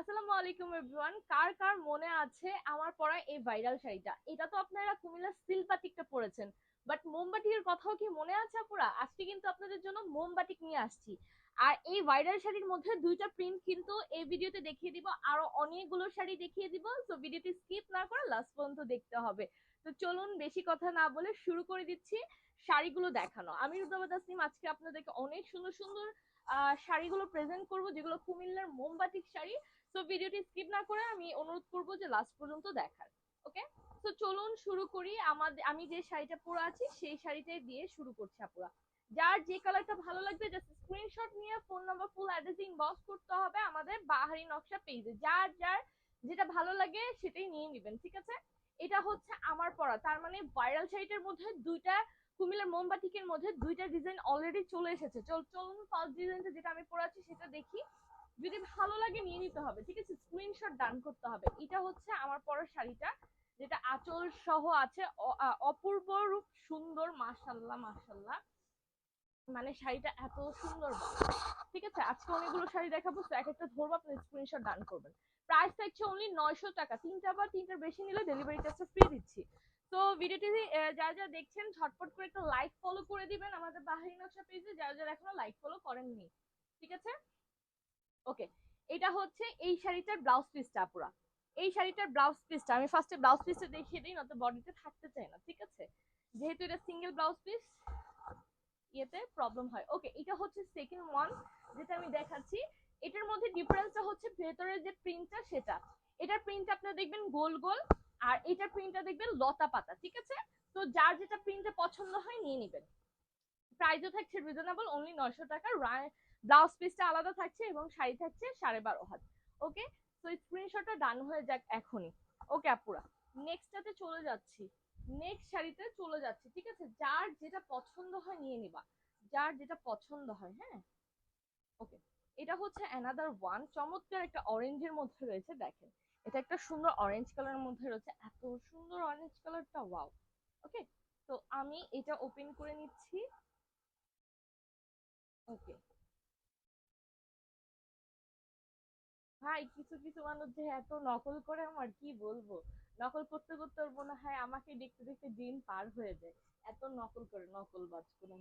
আসসালামু আলাইকুম এভরিওয়ান কার কার মনে আছে আমার পরা এই ভাইরাল শাড়িটা? এটা তো আপনারা কুমিল্লা সিল্ক বাটিকটা পরেছেন। বাট মোমবাটিকের কথাও কি মনে আছে আপুরা? আজকে কিন্তু আপনাদের জন্য মোমবাটিক নিয়ে আসছি। আর এই ভাইরাল শাড়ির মধ্যে দুইটা প্রিন্ট কিন্তু এই ভিডিওতে দেখিয়ে দিব। আরও অনেকগুলো শাড়ি দেখিয়ে দিব। তো ভিডিওটি স্কিপ না করে লাস্ট পর্যন্ত দেখতে হবে। তো চলুন বেশি কথা না বলে শুরু করে দিচ্ছি শাড়িগুলো দেখানো। আমি রুদাবা তাসনিম। আজকে আপনাদেরকে অনেক সুন্দর সুন্দর শাড়িগুলো প্রেজেন্ট করব, যেগুলো কুমিল্লার মোমবাটিক শাড়ি। তো ভিডিওটি স্কিপ না করে আমি অনুরোধ করব যে লাস্ট পর্যন্ত দেখার ওকে তো চলুন শুরু করি। আমাদের আমি যে শাড়িটা পরে আছি, সেই শাড়িটাই দিয়ে শুরু করছি আপুরা। যার যে কালারটা ভালো লাগবে জাস্ট স্ক্রিনশট নিয়ে phone number full address inbox করতে হবে আমাদের বাহারি নকশা পেজে যার যার যেটা ভালো লাগে, সেটাই নিয়ে নেবেন, ঠিক আছে? এটা হচ্ছে আমার পরা। তার মানে ভাইরাল শাড়িটার মধ্যে দুইটা, কুমিল্লার মোমবাটিকের মধ্যে দুইটা ডিজাইন অলরেডি চলে এসেছে। চল, চলুন ফার্স্ট ডিজাইনটা যেটা আমি পরে আছি, সেটা দেখি। যদি ভালো লাগে নিয়ে নিতে হবে, ঠিক আছে? স্ক্রিনশট ডান করতে হবে। এটা হচ্ছে আমার পরার শাড়িটা, যেটা আঁচল সহ আছে। অপূর্ব রূপ সুন্দর, মাশাল্লাহ মাশাল্লাহ। মানে শাড়িটা এত সুন্দর ঠিক আছে? আজকে অনেকগুলো শাড়ি দেখাবো তো এক একটা ধরবো আপনি স্ক্রিনশট ডান করবেন। প্রাইস থাকছে অনলি নয়শো টাকা। তিনটা বা তিনটার বেশি নিলে ডেলিভারি চার্জটা ফ্রি দিচ্ছি। তো ভিডিওটি যারা যারা দেখছেন, ঝটপট করে একটা লাইক ফলো করে দিবেন আমাদের বাহারি নকশা পেজে যারা যারা এখনও লাইক ফলো করেননি, ঠিক আছে? ওকে এটা হচ্ছে এই শাড়িটার ব্লাউজ পিসটা আপুরা। এই শাড়িটার ব্লাউজ পিসটা আমি ফার্স্টে ব্লাউজ পিসটা দেখিয়ে দিই, নয়তো বডিতে থাকতে চায় না, ঠিক আছে? যেহেতু এটা সিঙ্গেল ব্লাউজ পিস ইয়েতে প্রবলেম হয়। ওকে এটা হচ্ছে সেকেন্ড ওয়ান যেটা আমি দেখাচ্ছি। এটার মধ্যে ডিফারেন্সটা হচ্ছে ভেতরের যে প্রিন্টটা সেটা। এটার প্রিন্ট আপনারা দেখবেন গোল গোল, আর এটার প্রিন্টটা দেখবেন লতা পাতা, ঠিক আছে? তো যার যেটা প্রিন্টটা পছন্দ হয়, নিয়ে নেবেন। প্রাইসও থাকছে রিজনেবল অনলি নয়শো টাকা। ব্লাউজ পিসটা আলাদা থাকছে এবং শাড়ি থাকছে সাড়ে বারো হাত। ওকে তো স্ক্রিনশটটা ডান হয়ে যাক এখনই। ওকে আপুরা? নেক্সটটাতে চলে যাচ্ছি। নেক্সট শাড়িতে চলে যাচ্ছি, ঠিক আছে? যার যেটা পছন্দ হয় নিয়ে নিবা। যার যেটা পছন্দ হয় হ্যাঁ? ওকে এটা হচ্ছে অ্যানাদার ওয়ান চমৎকার একটা অরেঞ্জের মধ্যে রয়েছে, দেখেন। এটা একটা সুন্দর অরেঞ্জ কালারের মধ্যে রয়েছে। এত সুন্দর অরেঞ্জ কালারটা ওয়াও ওকে তো আমি এটা ওপেন করে নিচ্ছি। ওকে ভাই, কিছু কিছু মানুষ যে এত নকল করে আমার কি বলব? নকল করতে করতে ওর মনে হয় আমাকে দেখতে দেখতে দিন পার হয়ে যায়। এত নকল করে নকল কোনো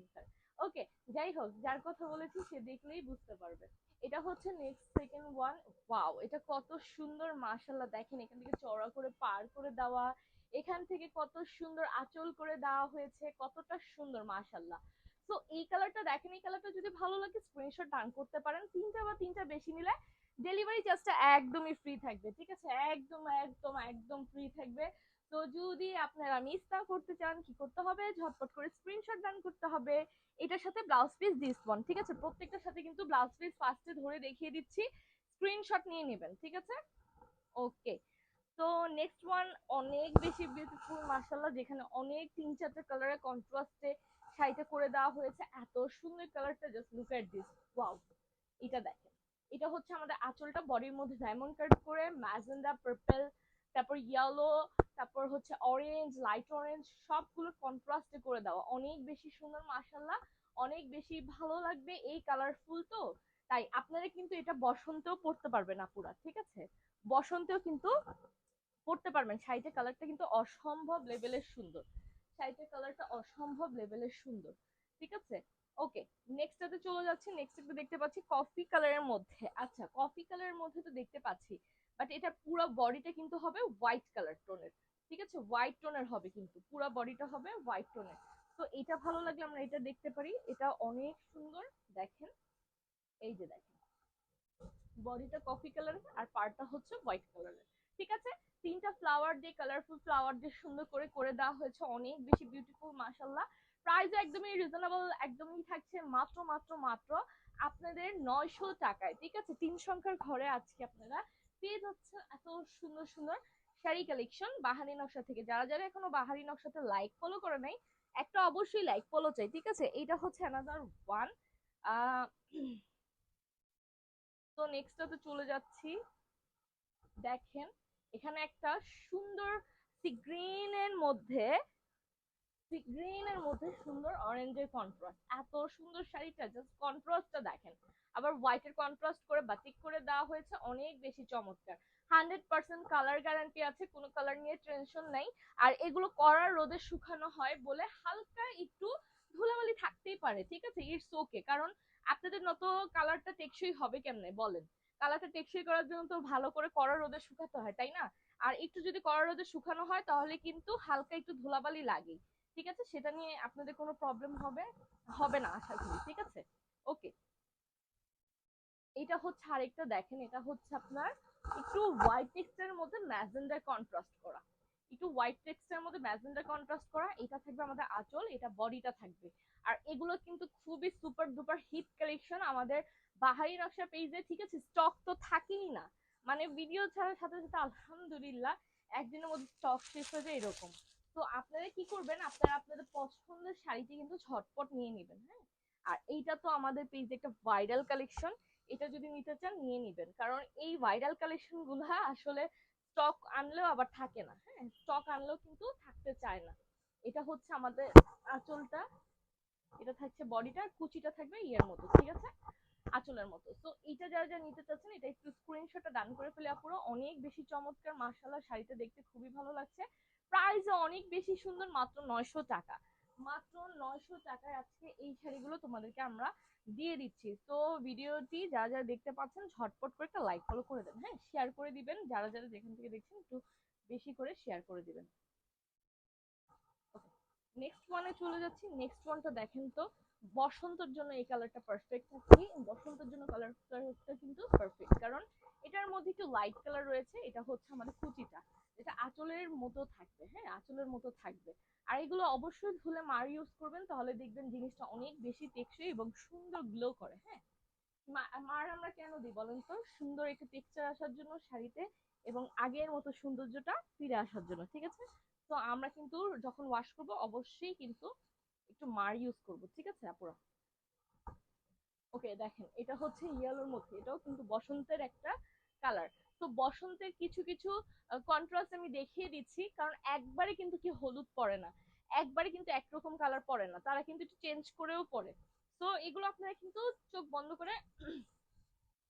ওকে যাই হোক, যার কথা বলেছি সে দেখলেই বুঝতে পারবে। এটা হচ্ছে নেক্সট সেকেন্ড ওয়ান ওয়াও এটা কত সুন্দর মাশাল্লাহ দেখেন এখান থেকে চড়া করে, পার করে দেওয়া। এখান থেকে কত সুন্দর আঁচল করে দেওয়া হয়েছে, কতটা সুন্দর মাশাল্লাহ তো এই কালারটা দেখেন, এই কালারটা যদি ভালো লাগে স্ক্রিনশট ডান করতে পারেন। তিনটা বা তিনটা বেশি নিলে ডেলিভারি চার্জটা একদমই ফ্রি থাকবে, ঠিক আছে? একদম একদম একদম ফ্রি থাকবে। তো যদি আপনারা মিস না করতে চান, কি করতে হবে? ঝটপট করে স্ক্রিনশট ডান করতে হবে। এটার সাথে ব্লাউজ পিস ডিসপন ঠিক আছে? প্রত্যেকটার সাথে কিন্তু ব্লাউজ পিস ফার্স্টে ধরে দেখিয়ে দিচ্ছি। স্ক্রিনশট নিয়ে নেবেন, ঠিক আছে? ওকে তো নেক্সট ওয়ান অনেক বেশি বিউটিফুল মার্শাল্লাহ যেখানে অনেক তিন চারটে কালারের কন্ট্রাস্টে শাড়িটা করে দেওয়া হয়েছে। এত সুন্দর কালারটা just look at this wow এটা দেখেন। এটা হচ্ছে আমাদের আঁচলটা বডির মধ্যে ডায়মন্ড কাট করে ম্যাজেন্ডা পার্পল তারপর ইয়েলো তারপর হচ্ছে অরেঞ্জ লাইট অরেঞ্জ সবগুলো কন্ট্রাস্টে করে দেওয়া। অনেক বেশি সুন্দর মাশাল্লাহ অনেক বেশি ভালো লাগবে এই কালারফুল তো। তাই আপনারা কিন্তু এটা বসন্তেও পড়তে পারবেন আপুরা, ঠিক আছে? বসন্তেও কিন্তু পড়তে পারবেন। শাড়িটার কালারটা কিন্তু অসম্ভব লেভেলের সুন্দর। শাড়িটার কালারটা অসম্ভব লেভেলের সুন্দর, ঠিক আছে? ওকে নেক্সটটাতে চলে যাচ্ছি নেক্সট একটু দেখতে পাচ্ছি কফি কালারের মধ্যে। আচ্ছা কফি কালারের মধ্যে তো দেখতে পাচ্ছি বাট এটা পুরো বডিটা কিন্তু হবে হোয়াইট কালার টোনের ঠিক আছে? হোয়াইট টোনের হবে কিন্তু, পুরো বডিটা হবে হোয়াইট টোনের তো এটা ভালো লাগলে আমরা এটা দেখতে পারি, এটা অনেক সুন্দর, দেখেন, এই যে দেখেন। বডিটা কফি কালারের আর পার্টটা হচ্ছে হোয়াইট কালারের ঠিক আছে? তিনটা ফ্লাওয়ার দিয়ে কালারফুল ফ্লাওয়ার দিয়ে সুন্দর করে করে দেওয়া হয়েছে অনেক বেশি বিউটিফুল মাশাল্লাহ প্রাইস একদমই রিজনেবল একদমই থাকছে মাত্র মাত্র মাত্র আপনাদের নয়শো টাকায়, ঠিক আছে? তিন সংখ্যার ঘরে আজকে আপনারা পেয়ে যাচ্ছেন এত সুন্দর সুন্দর শাড়ি কালেকশন বাহারি নকশা থেকে। যারা যারা এখনও বাহারি নকশাতে লাইক ফলো করে নাই, একটা অবশ্যই লাইক ফলো চাই, ঠিক আছে? এইটা হচ্ছে অ্যানাদার ওয়ান তো নেক্সটটাতে চলে যাচ্ছি। দেখেন। এখানে একটা সুন্দর সি গ্রিনের মধ্যে গ্রিনের মধ্যে সুন্দর অরেঞ্জের কন্ট্রাস্ট এত সুন্দর শাড়িটা জাস্ট কন্ট্রাস্টটা দেখেন। আবার হোয়াইটের কন্ট্রাস্ট করে বাতিক করে দেওয়া হয়েছে, অনেক বেশি চমৎকার। হান্ড্রেড পার্সেন্ট কালার গ্যারান্টি আছে, কোনো কালার নিয়ে টেনশন নাই। আর এগুলো করার রোদে শুকানো হয় বলে হালকা একটু ধুলাবালি থাকতেই পারে, ঠিক আছে? ইটস ওকে কারণ আপনাদের মতো কালারটা টেকসই হবে কেমনে? বলেন। কালারটা টেকসই করার জন্য তো ভালো করে কড়া রোদে শুকাতে হয়, তাই না? আর একটু যদি কড়া রোদে শুকানো হয়, তাহলে কিন্তু হালকা একটু ধুলাবালি লাগে ঠিক আছে? সেটা নিয়ে আপনাদের কোনো প্রবলেম হবে হবে না, আশা করি, ঠিক আছে? ওকে এটা হচ্ছে আরেকটা, দেখেন, এটা হচ্ছে আপনার একটু হোয়াইট টেক্সটের মধ্যে ম্যাজেন্ডার কন্ট্রাস্ট করা। একটু হোয়াইট টেক্সটের মধ্যে ম্যাজেন্ডার কন্ট্রাস্ট করা, এটা থাকবে আমাদের আঁচল, এটা বডিটা থাকবে। আর এগুলো কিন্তু খুবই সুপার ডুপার হিট কালেকশন আমাদের বাহারি নকশা পেজে ঠিক আছে স্টক তো থাকেই না। মানে ভিডিও ছাড়ার সাথে সাথে আলহামদুলিল্লাহ একদিনের মধ্যে স্টক শেষ হয়ে যায় এরকম। তো আপনারা কি করবেন? আপনারা আপনাদের পছন্দের শাড়িটি কিন্তু ঝটপট নিয়ে নেবেন হ্যাঁ? আর এইটা তো আমাদের পেজে একটা ভাইরাল কালেকশন এটা যদি নিতে চান, নিয়ে নেবেন। কারণ এই ভাইরাল কালেকশনগুলা আসলে স্টক আনলেও আবার থাকে না হ্যাঁ? স্টক আনলেও কিন্তু থাকতে চায় না। এটা হচ্ছে আমাদের আঁচলটা। এটা থাকছে বডিটা কুচিটা থাকবে ইয়ের মতো, ঠিক আছে? আঁচলের মতো। তো এটা যারা যারা নিতে চাচ্ছেন, এটা একটু স্ক্রিনশটটা ডান করে ফেলে আপুরো। অনেক বেশি চমৎকার মার্শাল্লাহ শাড়িটা দেখতে খুবই ভালো লাগছে। প্রাইসও অনেক বেশি সুন্দর, মাত্র নয়শো টাকা। মাত্র নয়শো টাকায় আজকে এই শাড়িগুলো তোমাদেরকে আমরা দিয়ে দিচ্ছি। তো ভিডিওটি যারা যারা দেখতে পাচ্ছেন, ঝটপট করে একটা লাইক ফলো করে দেন হ্যাঁ? শেয়ার করে দিবেন। যারা যারা যেখান থেকে দেখছেন, একটু বেশি করে শেয়ার করে দিবেন। নেক্সট ওয়ানে চলে যাচ্ছি। নেক্সট ওয়ানটা দেখেন তো, বসন্তের জন্য এই কালারটা পারফেক্ট থাকছে বসন্তের জন্য কালারটা কিন্তু পারফেক্ট কারণ এটার মধ্যে একটু লাইট কালার রয়েছে, এটা হচ্ছে আমাদের কুচিটা এটা আঁচলের মতো থাকবে হ্যাঁ? আঁচলের মতো থাকবে। আর এগুলো অবশ্যই ধুলে মার ইউজ করবেন, তাহলে দেখবেন জিনিসটা অনেক বেশি টেকসই এবং সুন্দর গ্লো করে হ্যাঁ? মার আমরা কেন দিই বলেন তো? সুন্দর একটা টেক্সচার আসার জন্য শাড়িতে এবং আগের মতো সৌন্দর্যটা ফিরে আসার জন্য, ঠিক আছে? তো আমরা কিন্তু যখন ওয়াশ করব, অবশ্যই কিন্তু একটু মার ইউজ করব, ঠিক আছে আপুরা? ওকে দেখেন, এটা হচ্ছে ইয়েলোর মধ্যে, এটাও কিন্তু বসন্তের একটা কালার তো বসন্তের কিছু কিছু কন্ট্রাস্ট আমি দেখিয়ে দিচ্ছি, কারণ একবারে কিন্তু কি হলুদ পড়ে না, একবারে কিন্তু একরকম কালার পড়ে না, তারা কিন্তু একটু চেঞ্জ করেও পড়ে। তো এগুলো আপনারা কিন্তু চোখ বন্ধ করে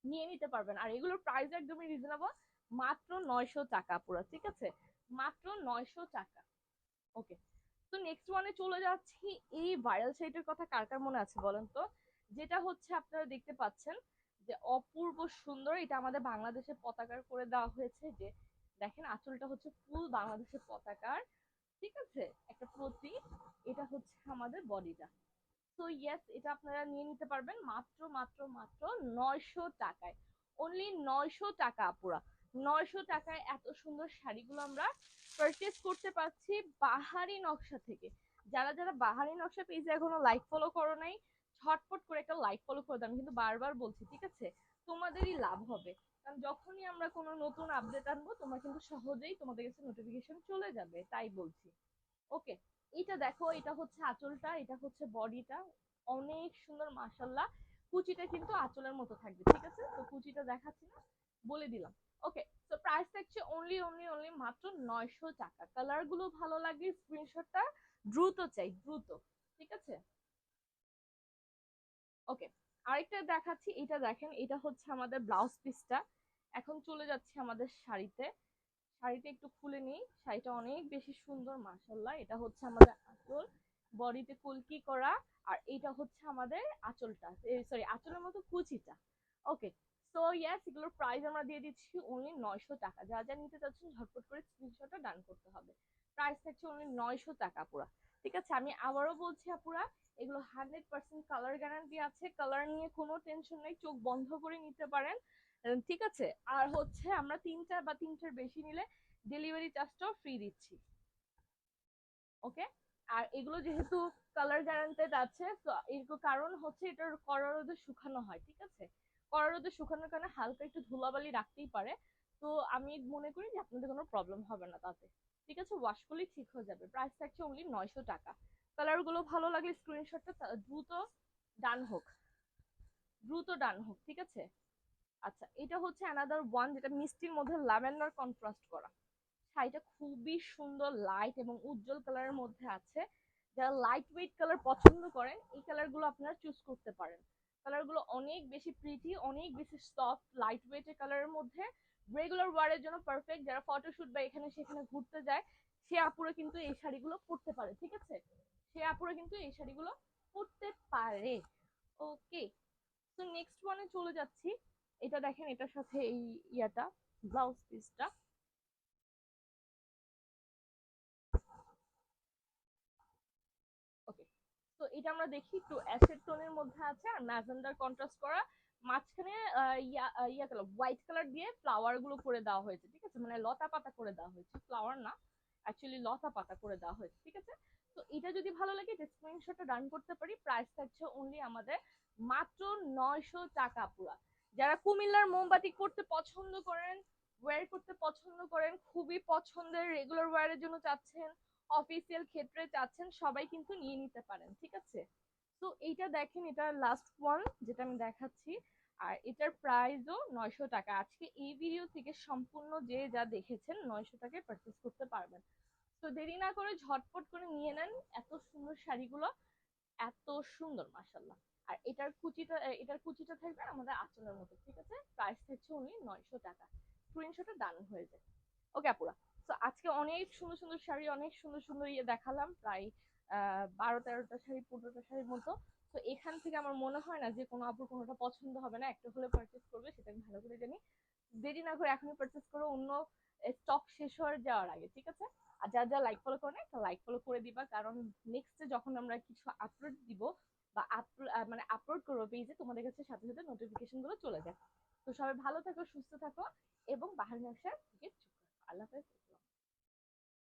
নিয়ে নিতে পারবেন, আর এগুলোর প্রাইস একদমই রিজনেবল মাত্র নয়শো টাকা পুরো ঠিক আছে? মাত্র নয়শো টাকা। ওকে তো নেক্সট ওয়ানে চলে যাচ্ছি। এই ভাইরাল শাড়িটার কথা কার কার মনে আছে বলেন তো? যেটা হচ্ছে আপনারা দেখতে পাচ্ছেন যে অপূর্ব সুন্দর এটা আমাদের বাংলাদেশের পতাকার করে দেওয়া হয়েছে যে দেখেন আঁচলটা হচ্ছে ফুল বাংলাদেশের পতাকার, ঠিক আছে? একটা প্রতি এটা হচ্ছে আমাদের বডিটা তো ইয়েস এটা আপনারা নিয়ে নিতে পারবেন মাত্র মাত্র মাত্র নয়শো টাকায়। অনলি নয়শো টাকা আপুরা। নয়শো টাকায় এত সুন্দর শাড়িগুলো আমরা পারচেস করতে পারছি বাহারি নকশা থেকে। যারা যারা বাহারি নকশা পেজে এখনও লাইক ফলো করো নাই, ঝটপট করে একটা লাইক ফলো করে দাও, আমি কিন্তু বারবার বলছি, ঠিক আছে? তোমাদেরই লাভ হবে। কারণ যখনই আমরা কোনো নতুন আপডেট আনব, তোমরা কিন্তু সহজেই তোমাদের কাছে নোটিফিকেশন চলে যাবে, তাই বলছি। ওকে এটা দেখো, এটা হচ্ছে আঁচলটা, এটা হচ্ছে বডিটা। অনেক সুন্দর মাসাল্লাহ কুচিটা কিন্তু আঁচলের মতো থাকবে, ঠিক আছে? তো কুচিটা দেখাচ্ছি না, বলে দিলাম। ওকে তো প্রাইস থাকছে অনলি অনলি অনলি মাত্র নয়শো টাকা। কালারগুলো ভালো লাগে স্ক্রিনশটটা দ্রুত চাই, দ্রুত, ঠিক আছে? ওকে আরেকটা দেখাচ্ছি এটা দেখেন এটা হচ্ছে আমাদের ব্লাউজ পিসটা এখন চলে যাচ্ছে আমাদের শাড়িতে। শাড়িটা একটু খুলে নিই, শাড়িটা অনেক বেশি সুন্দর মাসাল্লাহ এটা হচ্ছে আমাদের আঁচল, বডিতে কুলকি করা, আর এটা হচ্ছে আমাদের আঁচলটা সরি আঁচলের মতো কুচিটা। ওকে সো ইয়েস এগুলোর প্রাইস আমরা দিয়ে দিচ্ছি অনলি নয়শো টাকা। যা যা নিতে চাচ্ছেন, ঝটপট করে স্ক্রিনশটটা ডান করতে হবে। প্রাইস থাকছে অনলি নয়শো টাকা পুরা ঠিক আছে, আমি আবারও বলছি, আপুরা, এগুলো হান্ড্রেড পার্সেন্ট কালার গ্যারান্টি আছে। কালার নিয়ে কোনো টেনশন নেই, চোখ বন্ধ করে নিতে পারেন। ঠিক আছে, আর হচ্ছে আমরা তিনটা বা তিনটার বেশি নিলে ডেলিভারি চার্জটাও ফ্রি দিচ্ছি। ওকে আর এগুলো যেহেতু কালার গ্যারান্টেড আছে, তো এর কারণ হচ্ছে এটার কড়া রোদে শুকানো হয়, ঠিক আছে? কড়া রোদে শুকানোর কারণে হালকা একটু ধুলাবালি রাখতেই পারে। তো আমি মনে করি যে আপনাদের কোনো প্রবলেম হবে না তাতে। ঠিক আছে? ওয়াশ করলেই ঠিক হয়ে যাবে। প্রাইস থাকছে অনলি নয়শো টাকা। কালারগুলো ভালো লাগলে স্ক্রিনশটটা দ্রুত ডান হোক। দ্রুত ডান হোক, ঠিক আছে? আচ্ছা এটা হচ্ছে অ্যানাদার ওয়ান যেটা মিষ্টির মধ্যে ল্যাভেন্ডার কন্ট্রাস্ট করা। শাড়িটা খুবই সুন্দর লাইট এবং উজ্জ্বল কালারের মধ্যে আছে। যারা লাইট ওয়েট কালার পছন্দ করেন, এই কালারগুলো আপনারা চুজ করতে পারেন। কালারগুলো অনেক বেশি প্রিটি অনেক বেশি সফট লাইট ওয়েটের কালারের মধ্যে রেগুলার ওয়ারের জন্য পারফেক্ট যারা ফটোশুট বা এখানে সেখানে ঘুরতে যায়, সে আপুরা কিন্তু এই শাড়িগুলো পরতে পারে, ঠিক আছে? সে আপুরা কিন্তু এই শাড়িগুলো পরতে পারে। ওকে তো নেক্সট ওয়ানে চলে যাচ্ছি। এটা দেখেন এটার সাথে এই ইয়াটা ব্লাউজ পিসটা ওকে তো এটা আমরা দেখি একটু অ্যাসেড টোনের মধ্যে আছে আর ম্যাজেন্ডার কন্ট্রাস্ট করা। মাঝখানে ইয়া কালার হোয়াইট কালার দিয়ে ফ্লাওয়ারগুলো করে দেওয়া হয়েছে, ঠিক আছে? মানে লতা পাতা করে দেওয়া হয়েছে। ফ্লাওয়ার না অ্যাকচুয়ালি লতা পাতা করে দেওয়া হয়েছে, ঠিক আছে? তো এটা যদি ভালো লাগে, এটা স্ক্রিনশটটা ডান করতে পারি। প্রাইস থাকছে অনলি আমাদের মাত্র নয়শো টাকা পুরা। যারা কুমিল্লার মোমবাতি করতে পছন্দ করেন ওয়্যার করতে পছন্দ করেন, খুবই পছন্দের রেগুলার ওয়্যারের জন্য চাচ্ছেন অফিসিয়াল ক্ষেত্রে চাচ্ছেন, সবাই কিন্তু নিয়ে নিতে পারেন, ঠিক আছে? তো এইটা দেখেন, এটা লাস্ট ওয়ান যেটা আমি দেখাচ্ছি। আর এটার প্রাইসও নয়শো টাকা। আজকে এই ভিডিও থেকে সম্পূর্ণ যে যা দেখেছেন, নয়শো টাকায় পারচেস করতে পারবেন। তো দেরি না করে ঝটপট করে নিয়ে নেন, এত সুন্দর শাড়িগুলো, এত সুন্দর মাসাল্লাহ আর এটার কুচিটা এটার কুচিটা থাকবে আমাদের আঁচলের মতো ঠিক আছে? প্রাইস থাকছে উনি নয়শো টাকা। স্ক্রিনশটে ডান হয়ে যায়। ওকে আপুরা তো আজকে অনেক সুন্দর সুন্দর শাড়ি, অনেক সুন্দর সুন্দর ইয়ে দেখালাম, প্রায় বারো তেরোটা শাড়ি, পনেরোটা শাড়ির মতো। তো এখান থেকে আমার মনে হয় না যে কোনো আপুর কোনোটা পছন্দ হবে না, একটা হলে পারচেস করবে, সেটা আমি ভালো করে জানি। দেরি না করে এখনই পারচেস করো, অন্য স্টক শেষ হয়ে যাওয়ার আগে, ঠিক আছে? আর যা যা লাইক ফলো করে একটা লাইক ফলো করে দিবা, কারণ নেক্সটে যখন আমরা কিছু আপলোড দিব বা আপলোড মানে আপলোড করব পেজে তোমাদের কাছে সাথে সাথে নোটিফিকেশনগুলো চলে যায়। তো সবাই ভালো থাকো, সুস্থ থাকো, এবং বাহার দিকে চোখ আল্লাহ হাফেজ।